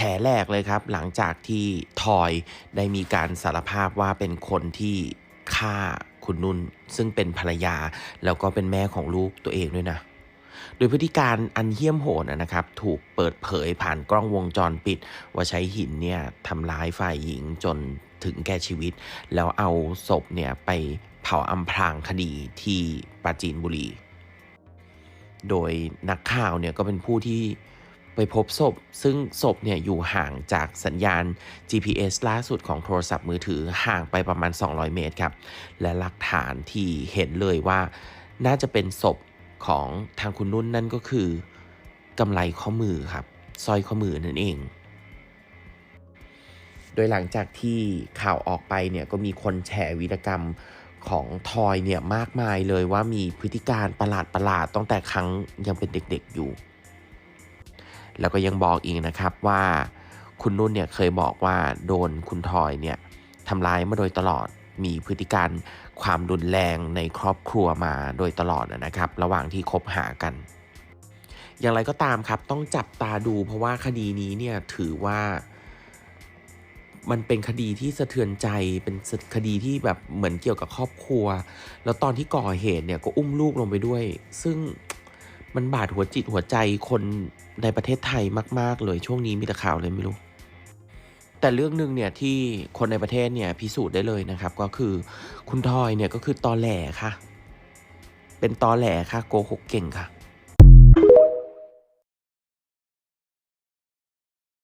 แฉแรกเลยครับ หลังจากที่ทอยได้มีการสารภาพว่าเป็นคนที่ฆ่าคุณนุ่น ซึ่งเป็นภรรยา แล้วก็เป็นแม่ของลูกตัวเองด้วยนะ โดยพฤติการอันเหี้ยมโหดนะครับ ถูกเปิดเผยผ่านกล้องวงจรปิด ว่าใช้หินเนี่ยทำร้ายฝ่ายหญิงจนถึงแก่ชีวิต แล้วเอาศพเนี่ยไปเผาอำพรางคดีที่ปราจีนบุรี โดยนักข่าวเนี่ยก็เป็นผู้ที่ ไปพบศพ ซึ่งศพเนี่ยอยู่ห่างจากสัญญาณ GPS ล่าสุดของโทรศัพท์มือถือห่างไปประมาณ 200 เมตรครับ และหลักฐานที่เห็นเลยว่าน่าจะเป็นศพของทางคุณนุ่นนั่นก็คือกำไลข้อมือครับสร้อยข้อมือนั่นเอง โดยหลังจากที่ข่าวออกไปเนี่ยก็มีคนแชร์วีรกรรมของทอยเนี่ยมากมายเลยว่ามีพฤติการประหลาดประหลาดตั้งแต่ครั้งยังเป็นเด็กๆอยู่ แล้วก็ยังบอกอีกนะครับว่าคุณนุ่นเนี่ยเคยบอกว่าโดนคุณทอยเนี่ยทำร้ายมาโดยตลอดมีพฤติการความรุนแรงในครอบครัวมาโดยตลอดนะครับ ระหว่างที่คบหากัน อย่างไรก็ตามครับต้องจับตาดูเพราะว่าคดีนี้เนี่ยถือว่า มันเป็นคดีที่สะเทือนใจเป็นคดีที่แบบเหมือนเกี่ยวกับครอบครัว แล้วตอนที่ก่อเหตุเนี่ยก็อุ้มลูกลงไปด้วย ซึ่ง มันบาดหัวจิตหัวใจคนในประเทศไทยมาก ๆ เลยช่วงนี้มีแต่ข่าวเลยไม่รู้ แต่เรื่องหนึ่งเนี่ยที่คนในประเทศเนี่ยพิสูจน์ได้เลยนะครับ ก็คือคุณทอยเนี่ยก็คือตอแหลค่ะ เป็นตอแหลค่ะโกหกเก่งค่ะ